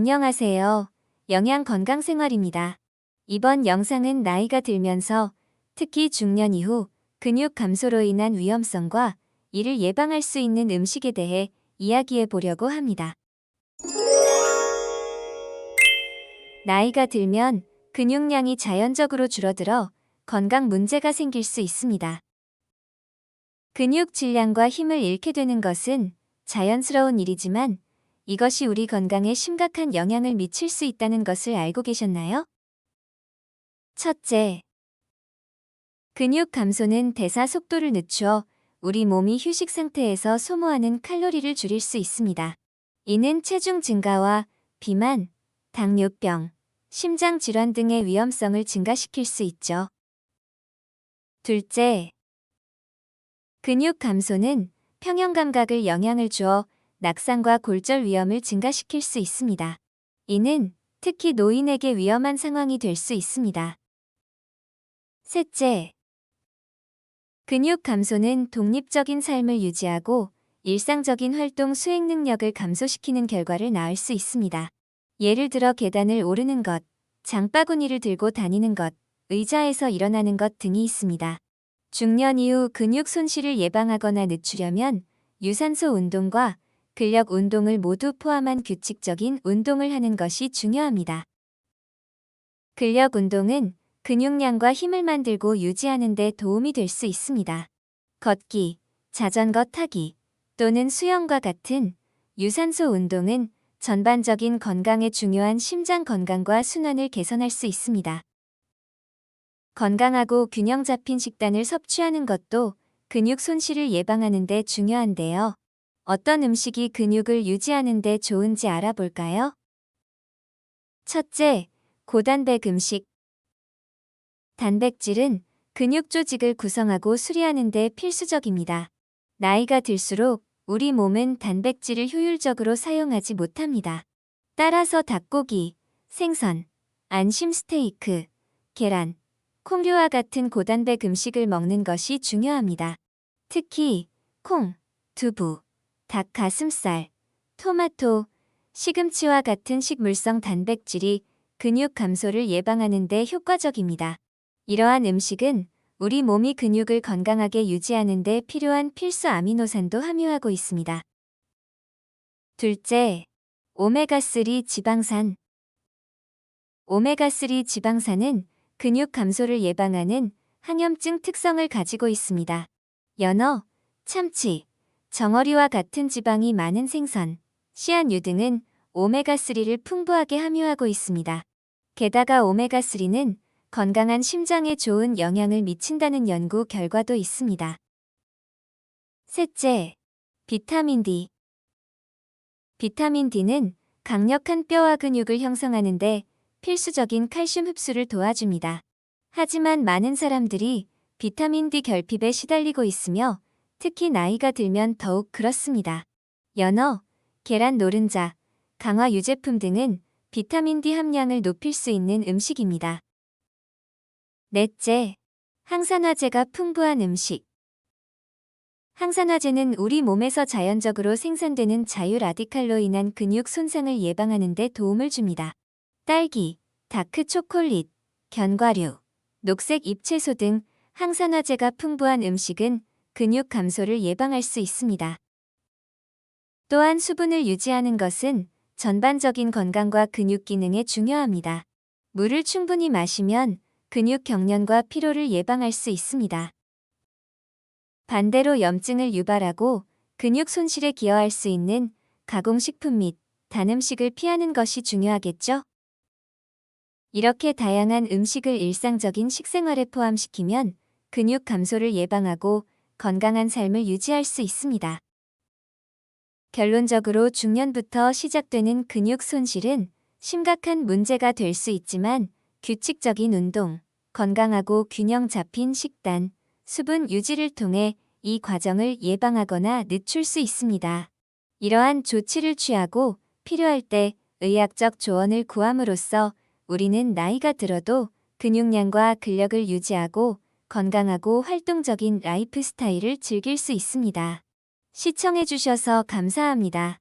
안녕하세요. 영양 건강 생활입니다. 이번 영상은 나이가 들면서 특히 중년 이후 근육 감소로 인한 위험성과 이를 예방할 수 있는 음식에 대해 이야기해 보려고 합니다. 나이가 들면 근육량이 자연적으로 줄어들어 건강 문제가 생길 수 있습니다. 근육 질량과 힘을 잃게 되는 것은 자연스러운 일이지만 이것이 우리 건강에 심각한 영향을 미칠 수 있다는 것을 알고 계셨나요? 첫째, 근육 감소는 대사 속도를 늦추어 우리 몸이 휴식 상태에서 소모하는 칼로리를 줄일 수 있습니다. 이는 체중 증가와 비만, 당뇨병, 심장 질환 등의 위험성을 증가시킬 수 있죠. 둘째, 근육 감소는 평형 감각을 영향을 주어 낙상과 골절 위험을 증가시킬 수 있습니다. 이는 특히 노인에게 위험한 상황이 될 수 있습니다. 셋째, 근육 감소는 독립적인 삶을 유지하고 일상적인 활동 수행 능력을 감소시키는 결과를 낳을 수 있습니다. 예를 들어 계단을 오르는 것, 장바구니를 들고 다니는 것, 의자에서 일어나는 것 등이 있습니다. 중년 이후 근육 손실을 예방하거나 늦추려면 유산소 운동과 근력 운동을 모두 포함한 규칙적인 운동을 하는 것이 중요합니다. 근력 운동은 근육량과 힘을 만들고 유지하는 데 도움이 될 수 있습니다. 걷기, 자전거 타기 또는 수영과 같은 유산소 운동은 전반적인 건강에 중요한 심장 건강과 순환을 개선할 수 있습니다. 건강하고 균형 잡힌 식단을 섭취하는 것도 근육 손실을 예방하는 데 중요한데요. 어떤 음식이 근육을 유지하는 데 좋은지 알아볼까요? 첫째, 고단백 음식. 단백질은 근육 조직을 구성하고 수리하는 데 필수적입니다. 나이가 들수록 우리 몸은 단백질을 효율적으로 사용하지 못합니다. 따라서 닭고기, 생선, 안심 스테이크, 계란, 콩류와 같은 고단백 음식을 먹는 것이 중요합니다. 특히 콩, 두부, 닭 가슴살, 토마토, 시금치와 같은 식물성 단백질이 근육 감소를 예방하는 데 효과적입니다. 이러한 음식은 우리 몸이 근육을 건강하게 유지하는 데 필요한 필수 아미노산도 함유하고 있습니다. 둘째, 오메가3 지방산. 오메가3 지방산은 근육 감소를 예방하는 항염증 특성을 가지고 있습니다. 연어, 참치, 정어리와 같은 지방이 많은 생선, 씨앗류 등은 오메가3를 풍부하게 함유하고 있습니다. 게다가 오메가3는 건강한 심장에 좋은 영향을 미친다는 연구 결과도 있습니다. 셋째, 비타민 D. 비타민 D는 강력한 뼈와 근육을 형성하는데 필수적인 칼슘 흡수를 도와줍니다. 하지만 많은 사람들이 비타민 D 결핍에 시달리고 있으며 특히 나이가 들면 더욱 그렇습니다. 연어, 계란 노른자, 강화 유제품 등은 비타민 D 함량을 높일 수 있는 음식입니다. 넷째, 항산화제가 풍부한 음식. 항산화제는 우리 몸에서 자연적으로 생산되는 자유라디칼로 인한 근육 손상을 예방하는 데 도움을 줍니다. 딸기, 다크 초콜릿, 견과류, 녹색 잎채소 등 항산화제가 풍부한 음식은 근육 감소를 예방할 수 있습니다. 또한 수분을 유지하는 것은 전반적인 건강과 근육 기능에 중요합니다. 물을 충분히 마시면 근육 경련과 피로를 예방할 수 있습니다. 반대로 염증을 유발하고 근육 손실에 기여할 수 있는 가공식품 및 단음식을 피하는 것이 중요하겠죠? 이렇게 다양한 음식을 일상적인 식생활에 포함시키면 근육 감소를 예방하고 건강한 삶을 유지할 수 있습니다. 결론적으로 중년부터 시작되는 근육 손실은 심각한 문제가 될 수 있지만 규칙적인 운동, 건강하고 균형 잡힌 식단, 수분 유지를 통해 이 과정을 예방하거나 늦출 수 있습니다. 이러한 조치를 취하고 필요할 때 의학적 조언을 구함으로써 우리는 나이가 들어도 근육량과 근력을 유지하고 건강하고 활동적인 라이프 스타일을 즐길 수 있습니다. 시청해주셔서 감사합니다.